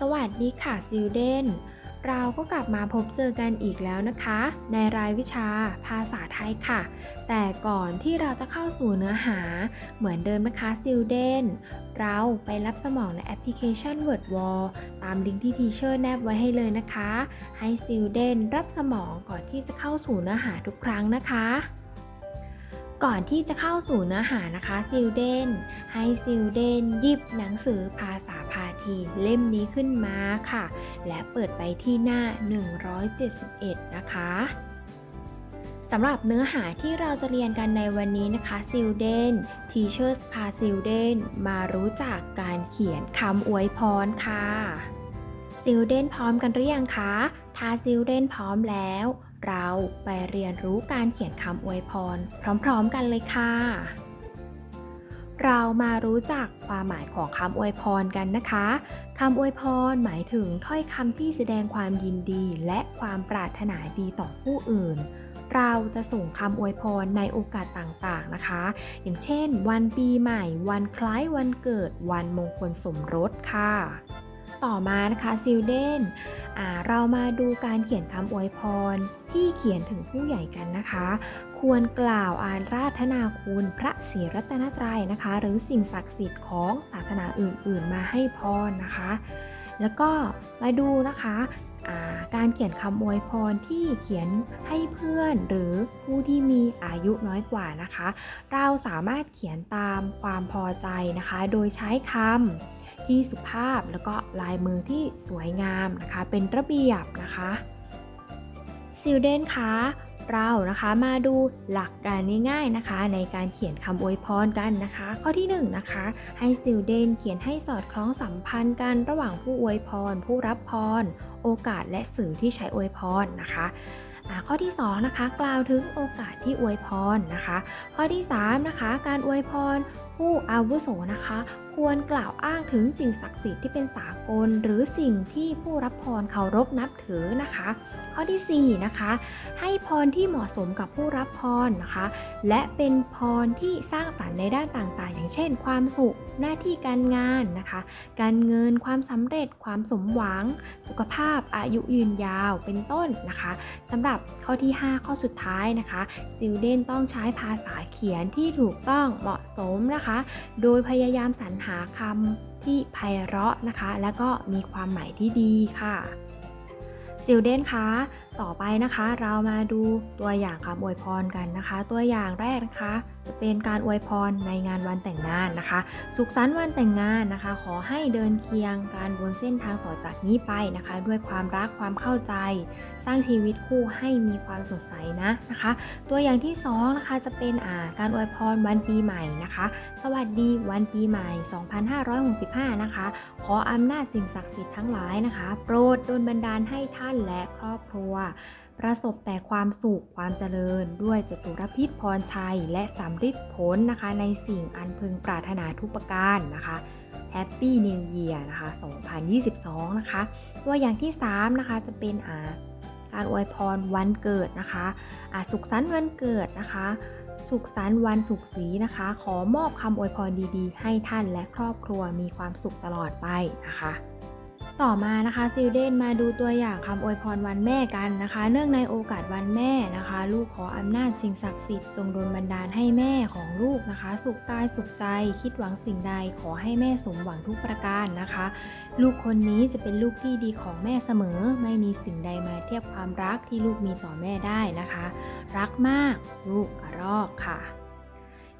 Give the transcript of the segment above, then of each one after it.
สวัสดีค่ะซิลเดนเราก็กลับมาพบเจอกันอีกแล้วนะคะ ในรายวิชาภาษาไทยค่ะ แต่ก่อนที่เราจะเข้าสู่เนื้อหา เหมือนเดิมนะคะซิลเดนเราไปรับสมองในแอปพลิเคชัน Word Wall ตามลิงก์ที่ทีเชอร์แนบไว้ให้เลยนะคะ ให้ซิลเดนรับสมองก่อนที่จะเข้าสู่เนื้อหาทุกครั้งนะคะก่อนที่จะเข้าสู่เนื้อหานะคะซิลเดนให้ซิลเดนหยิบหนังสือภาษาพา ทีเล่มนี้ขึ้นมาค่ะ และเปิดไปที่หน้า 171 นะคะสำหรับเนื้อหาที่เราจะเรียนกันในวันนี้นะคะซิลเดน Teachers พาซิลเดนมารู้จักการเขียนคำอวยพรค่ะซิลเดนพร้อมกันหรือยังคะถ้าซิลเดนพร้อมแล้ว เราไปเรียนรู้การเขียนคำอวยพร พร้อมๆกันเลยค่ะ เรามารู้จักความหมายของคำอวยพรกันนะคะคำอวยพรหมายถึงถ้อยคำที่แสดงความยินดีและความปรารถนาดีต่อผู้อื่น เราจะส่งคำอวยพรในโอกาสต่างๆนะคะ อย่างเช่น วันปีใหม่ วันคล้ายวันเกิด วันมงคลสมรสค่ะ ต่อมานะคะซิลเดนเรามาดูการเขียนคำอวยพรที่เขียนถึงผู้ใหญ่กันนะคะ ควรกล่าวอาราธนาคุณพระศรีรัตนตรัยนะคะ หรือสิ่งศักดิ์สิทธิ์ของศาสนาอื่นๆ มาให้พรนะคะ แล้วก็มาดูนะคะ การเขียนคำอวยพรที่เขียนให้เพื่อนหรือผู้ที่มีอายุน้อยกว่านะคะ เราสามารถเขียนตามความพอใจนะคะ โดยใช้คำที่สุภาพแล้วก็ลายมือที่สวยงามนะคะ เป็นระเบียบนะคะซิลเดนคะ เรานะคะมาดูหลักการง่ายๆนะคะ ในการเขียนคำอวยพรกันนะคะ ข้อที่1นนะคะ ให้สิวเดนเขียนให้สอดคล้องสัมพันธ์กันระหว่างผู้อวยพร ผู้รับพร โอกาสและสื่อที่ใช้อวยพรนะคะข้อที่2นะคะกล่าวถึงโอกาสที่อวยพรนะคะ ข้อที่3นะคะการอวยพร ผู้อาวุโสนะคะ ควรกล่าวอ้างถึงสิ่งศักดิ์สิทธิ์ที่เป็นสากล หรือสิ่งที่ผู้รับพรเคารพนับถือนะคะ ข้อที่ 4 นะคะ ให้พรที่เหมาะสมกับผู้รับพรนะคะ และเป็นพรที่สร้างสรรค์ในด้านต่างๆ อย่างเช่น ความสุขหน้าที่การงานนะคะ การเงินความสำเร็จความสมหวัง สุขภาพอายุยืนยาวเป็นต้นนะคะสำหรับข้อที่ 5 ข้อสุดท้ายนะคะซิลเดนต้องใช้ภาษาเขียนที่ถูกต้องเหมาะสมนะคะโดยพยายามสรรหาคำที่ไพเราะนะคะ และก็มีความหมายที่ดีค่ะซิลเดนคะต่อไปนะคะเรามาดูตัวอย่างคำอวยพรกันนะคะ ตัวอย่างแรกนะคะ จะเป็นการอวยพรในงานวันแต่งงานนะคะ สุขสันต์วันแต่งงานนะคะ ขอให้เดินเคียงการบนเส้นทางต่อจากนี้ไปนะคะ ด้วยความรักความเข้าใจ สร้างชีวิตคู่ให้มีความสดใสนะนะคะ ตัวอย่างที่2นะคะจะเป็นอ่าการอวยพรวันปีใหม่นะคะ สวัสดีวันปีใหม่ 2565 นะคะ ขออำนาจสิ่งศักดิ์สิทธิ์ทั้งหลายนะคะ โปรดดลบันดาลให้ท่านและครอบครัวประสบแต่ความสุขความเจริญ ด้วยจตุรพิษพรชัย และสำฤทธิ์ผลนะคะ ในสิ่งอันพึงปรารถนาทุกประการนะคะแฮปปี้นิวเยียร์นะคะ 2022 นะคะ ตัวอย่างที่ 3 นะคะ จะเป็นอาการอวยพรวันเกิดนะคะอาสุขสันต์วันเกิดนะคะ สุขสันต์วันสุขสีนะคะ ขอมอบคำอวยพรดีๆ ให้ท่านและครอบครัวมีความสุขตลอดไปนะคะ ต่อมานะคะซิลเดนมาดูตัวอย่างคำอวยพรวันแม่กันนะคะ เนื่องในโอกาสวันแม่นะคะ ลูกขออำนาจสิ่งศักดิ์สิทธิ์จงดลบันดาลให้แม่ของลูกนะคะ สุขกายสุขใจ คิดหวังสิ่งใดขอให้แม่สมหวังทุกประการนะคะ ลูกคนนี้จะเป็นลูกที่ดีของแม่เสมอ ไม่มีสิ่งใดมาเทียบความรักที่ลูกมีต่อแม่ได้นะคะ รักมาก ลูกกระรอกค่ะ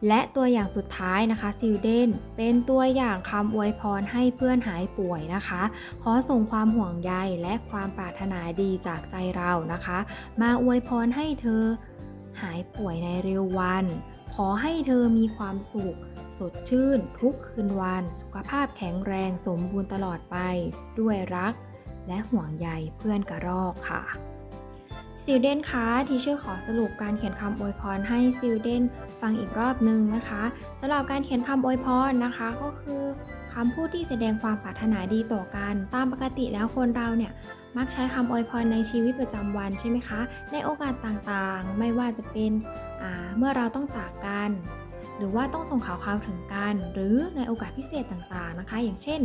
และตัวอย่างสุดท้ายนะคะซิลเดนเป็นตัวอย่างคำอวยพรให้เพื่อนหายป่วยนะคะ ขอส่งความห่วงใยและความปรารถนาดีจากใจเรานะคะ มาอวยพรให้เธอหายป่วยในเร็ววัน ขอให้เธอมีความสุข สดชื่น ทุกคืนวัน สุขภาพแข็งแรงสมบูรณ์ตลอดไป ด้วยรัก และห่วงใยเพื่อนกระรอกค่ะ ซิลเดนคะทีเชอร์ขอสรุปการเขียนคำอวยพรให้ซิลเดนฟังอีกรอบนึงนะคะสำหรับการเขียนคำอวยพรนะคะก็คือคำพูดที่แสดงความปรารถนาดีต่อกัน ตามปกติแล้วคนเราเนี่ยมักใช้คำอวยพรในชีวิตประจำวันใช่ไหมคะ ในโอกาสต่างๆ ไม่ว่าจะเป็นเมื่อเราต้องจากกัน หรือว่าต้องส่งข่าวคราวถึงกัน หรือในโอกาสพิเศษต่างๆนะคะ อย่างเช่น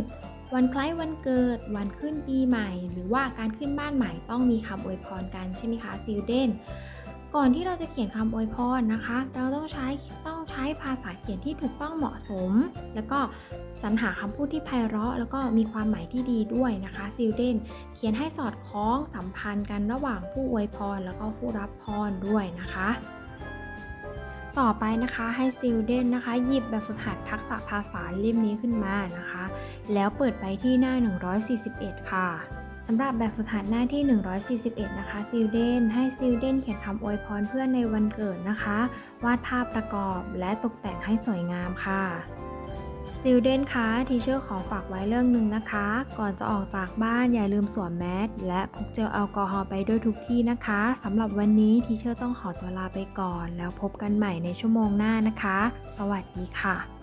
วันคล้ายวันเกิด วันขึ้นปีใหม่ หรือว่าการขึ้นบ้านใหม่ต้องมีคำอวยพรกันใช่ไหมคะซิลเดนก่อนที่เราจะเขียนคำอวยพรนะคะ เราต้องใช้ต้องใช้ภาษาเขียนที่ถูกต้องเหมาะสม แล้วก็สรรหาคำพูดที่ไพเราะ แล้วก็มีความหมายที่ดีด้วยนะคะซิลเดนเขียนให้สอดคล้องสัมพันธ์กันระหว่างผู้อวยพร แล้วก็ผู้รับพรด้วยนะคะ ต่อไปนะคะให้ซิลเดนนะคะ หยิบแบบฝึกหัดทักษะภาษาเล่มนี้ขึ้นมานะคะ แล้วเปิดไปที่หน้า 141 ค่ะสำหรับแบบฝึกหัดหน้าที่ 141 นะคะซิลเดนให้ซิลเดนเขียนคำอวยพรเพื่อนในวันเกิดนะคะ วาดภาพประกอบและตกแต่งให้สวยงามค่ะ สติวเดนคะทีเชอร์ขอฝากไว้เรื่องหนึ่งนะคะ ก่อนจะออกจากบ้านอย่าลืมสวมแมสและพกเจลแอลกอฮอล์ไปด้วยทุกที่นะคะสำหรับวันนี้ทีเชอร์ต้องขอตัวลาไปก่อน แล้วพบกันใหม่ในชั่วโมงหน้านะคะ สวัสดีค่ะ